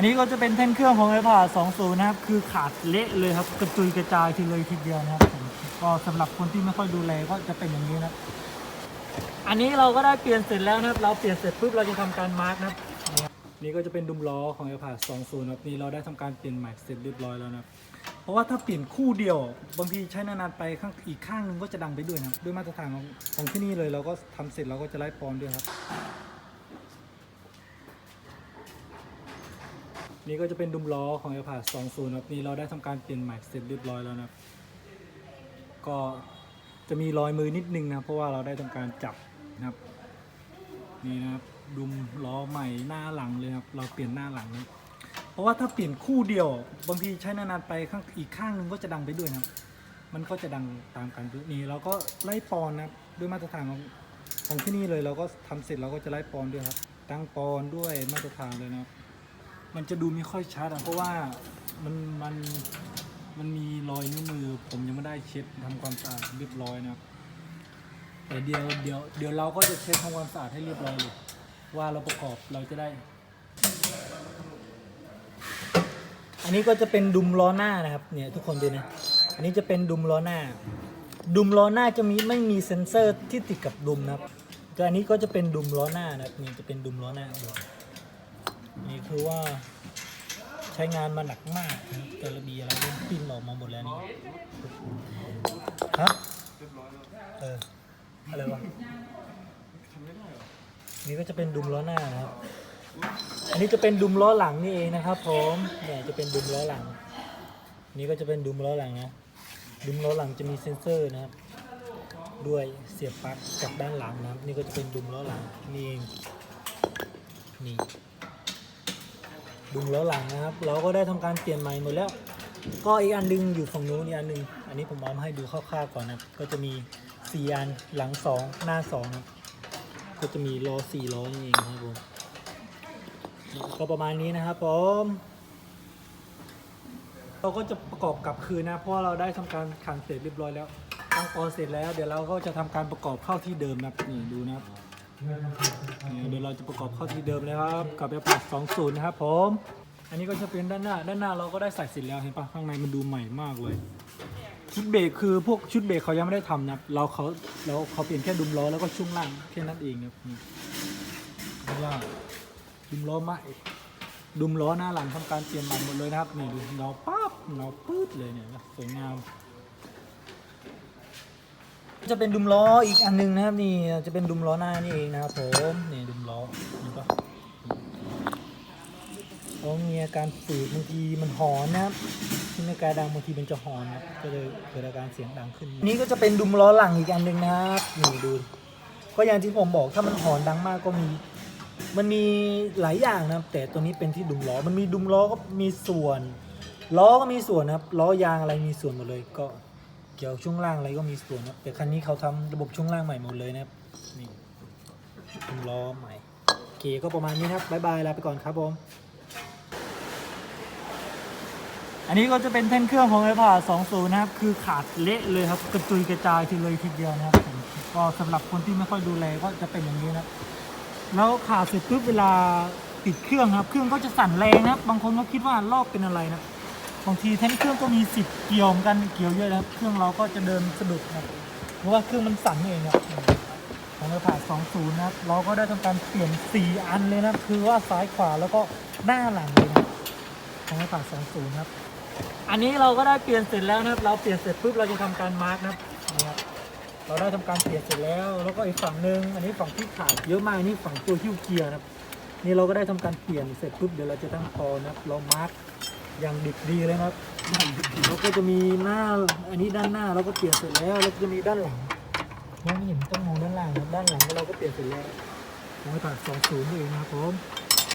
อันนี้ก็จะเป็นแท่นเครื่องของไอพา20 นะครับ คือขาดเละเลยครับ กระจุยกระจายทีเลยทีเดียวนะครับผมก็สำหรับคนที่ไม่ค่อยดูแลก็จะเป็นอย่างนี้นะครับ อันนี้เราก็ได้เปลี่ยนเสร็จแล้วนะครับ เราเปลี่ยนเสร็จปุ๊บเราจะทำการมาร์กนะครับนี่ก็จะเป็นดุมล้อของ a p a 20 ครับนี่เราได้ทำการเปลี่ยนใหม่เสร็จเรียบร้อยแล้วนะครับเพราะว่าถ้าเปลี่ยนคู่เดียว บางทีใช้นานๆไปข้างอีกข้างหนึงก็จะดังไปด้วยนะด้วยมาตรฐานของของที่นี่เลยเราก็ทำเสร็จเราก็จะไล่ปอนด้วยครับ นี่ก็จะเป็นดุมล้อของ a p a 20ครับนี่เราได้ทำการเปลี่ยนใหม่เสร็จเรียบร้อยแล้วนะครับ ก็จะมีรอยมือนิดนึงนะเพราะว่าเราได้ทำการจับนะครับ นี่นะครับดุมล้อใหม่หน้าหลังเลยครับ เราเปลี่ยนหน้าหลังนะเพราะว่าถ้าเปลี่ยนคู่เดียว บางทีใช้นานๆไปข้างอีกข้างหนึงก็จะดังไปด้วยนะครับ มันก็จะดังตามกันนี่เราก็ไล่ปอนนะครับด้วยมาตรฐานของของที่นี่เลยเราก็ทำเสร็จเราก็จะไล่ปอนด้วยครับ ตั้งปอนด้วยมาตรฐานเลยนะครับ มันจะดูไม่ค่อยชัดอะเพราะว่ามันมันมันมีรอยนิ้วมือ ผมยังไม่ได้เช็ดทำความสะอาดเรียบร้อยนะครับแต่เดี๋ยวเดี๋ยวเดี๋ยวเราก็จะเช็ดทำความสะอาดให้เรียบร้อยเลยว่าเราประกอบเราจะได้ อันนี้ก็จะเป็นดุมล้อหน้านะครับเนี่ยทุกคนดูนะอันนี้จะเป็นดุมล้อหน้า ดุมล้อหน้าจะมีไม่มีเซ็นเซอร์ที่ติดกับดุมนะครับแต่อันนี้ก็จะเป็นดุมล้อหน้านะครับนี่จะเป็นดุมล้อหน้าดู นี่คือว่าใช้งานมาหนักมากนะครับแต่ละบีอะไรเริ่มปิ้นออกมาหมดแล้วนี่ฮะเอออะไรวะนี่ก็จะเป็นดุมล้อหน้านะครับ อันนี้จะเป็นดุมล้อหลังนี่เองนะครับผมเนี่ยจะเป็นดุมล้อหลัง นี่ก็จะเป็นดุมล้อหลังนะดุมล้อหลังจะมีเซ็นเซอร์นะครับ ด้วยเสียบปลั๊กจากด้านหลังนะครับ นี่ก็จะเป็นดุมล้อหลังนี่เองนี่ ดุมล้อหลังนะครับ เราก็ได้ทำการเปลี่ยนใหม่หมดแล้ว ก็อีกอันหนึงอยู่ฝั่งนู้นอีกอันหนึงอันนี้ผมเอามาให้ดูคร่าวๆก่อนนะก็จะมีสี่อันหลังสองหน้าสองนะครับก็จะมีล้อสี่ล้อนี่เองครับผมก็ประมาณนี้นะครับผมเราก็จะประกอบกลับคืนนะเพราะเราได้ทำการขันเสร็จเรียบร้อยแล้วตั้งปอเสร็จแล้ว เดี๋ยวเราก็จะทำการประกอบเข้าที่เดิมนะนี่ดูนะครับ เดี๋ยวเราจะประกอบเข้าที่เดิมเลยครับกับแอปพลิสองศูนย์นะครับผม อันนี้ก็จะเป็นด้านหน้า ด้านหน้าเราก็ได้ใส่เสร็จแล้วเห็นปะข้างในมันดูใหม่มากเลย ชุดเบรกคือพวกชุดเบรกเขายังไม่ได้ทำนะเราเขาเราเขาเปลี่ยนแค่ดุมล้อแล้วก็ช่วงล่างแค่นั้นเองครับนี่ล่างดุมล้อใหม่ดุมล้อหน้าหลังทำการเปลี่ยนใหม่หมดเลยนะครับนี่ดูเงาปั๊บเงาปื๊ดเลยเนี่ยสวยงาม จะเป็นดุมล้ออีกอันหนึงนะครับนี่จะเป็นดุมล้อหน้านี่เองนะครับผมนี่ดุมล้อนี่ปะเขามีอาการฝืดบางทีมันหอนนะครับที่ในกาดังบางทีมันจะหอนนะก็เลยเกิดอาการเสียงดังขึ้น นี่ก็จะเป็นดุมล้อหลังอีกอันหนึงนะครับนี่ดูก็อย่างที่ผมบอกถ้ามันหอนดังมากก็มี มันมีหลายอย่างนะครับแต่ตัวนี้เป็นที่ดุมล้อมันมีดุมล้อก็มีส่วนล้อก็มีส่วนนะครับล้อยางอะไรมีส่วนหมดเลยก็ เกี่ยวช่วงล่างอะไรก็มีส่วนนะแต่คันนี้เขาทำระบบช่วงล่างใหม่หมดเลยนะครับนี่ล้อใหม่โอเคก็ประมาณนี้ครับบ๊ายบายลาไปก่อนครับผมอันนี้ก็จะเป็นแท่นเครื่องของไอพา20 นะครับ คือขาดเละเลยครับ กระจุยกระจายทีเลยทีเดียวนะครับก็สำหรับคนที่ไม่ค่อยดูแลก็จะเป็นอย่างนี้นะแล้วขาดเสร็จปุ๊บเวลาติดเครื่องครับ เครื่องก็จะสั่นแรงนะครับ บางคนก็คิดว่าลอกเป็นอะไรนะ บางทีแท่นเครื่องก็มีสิทธิ์เกี่ยวเหมือนกันเกี่ยวเยอะนะครับ เครื่องเราก็จะเดินสะดุดนะเพราะว่าเครื่องมันสั่นเองครับของเราผ่า20 นะครับ เราก็ได้ทำการเปลี่ยน 4 อันเลยนะคือว่าซ้ายขวาแล้วก็หน้าหลังเลยนะของเราผ่าน20 ครับ อันนี้เราก็ได้เปลี่ยนเสร็จแล้วนะครับ เราเปลี่ยนเสร็จปุ๊บเราจะทำการมาร์กนะครับนี่ครับเราได้ทำการเปลี่ยนเสร็จแล้ว แล้วก็อีกฝั่งหนึ่งอันนี้ฝั่งที่ขาดเยอะมากนี่ฝั่งตัวฮิ้วเกียร์นะครับนี่เราก็ได้ทำการเปลี่ยนเสร็จปุ๊บเดี๋ยวเราจะตั้งคอนะครับเรามาร์ก อย่างดิบดีเลยนะครับแล้วก็จะมีหน้าอันนี้ด้านหน้าเราก็เปลี่ยนเสร็จแล้วแล้วก็จะมีด้านหลังมองไม่เห็นต้องมองด้านล่างครับด้านหลังเราก็เปลี่ยนเสร็จแล้วมองไปผ่านสองศูนย์เองนะครับผม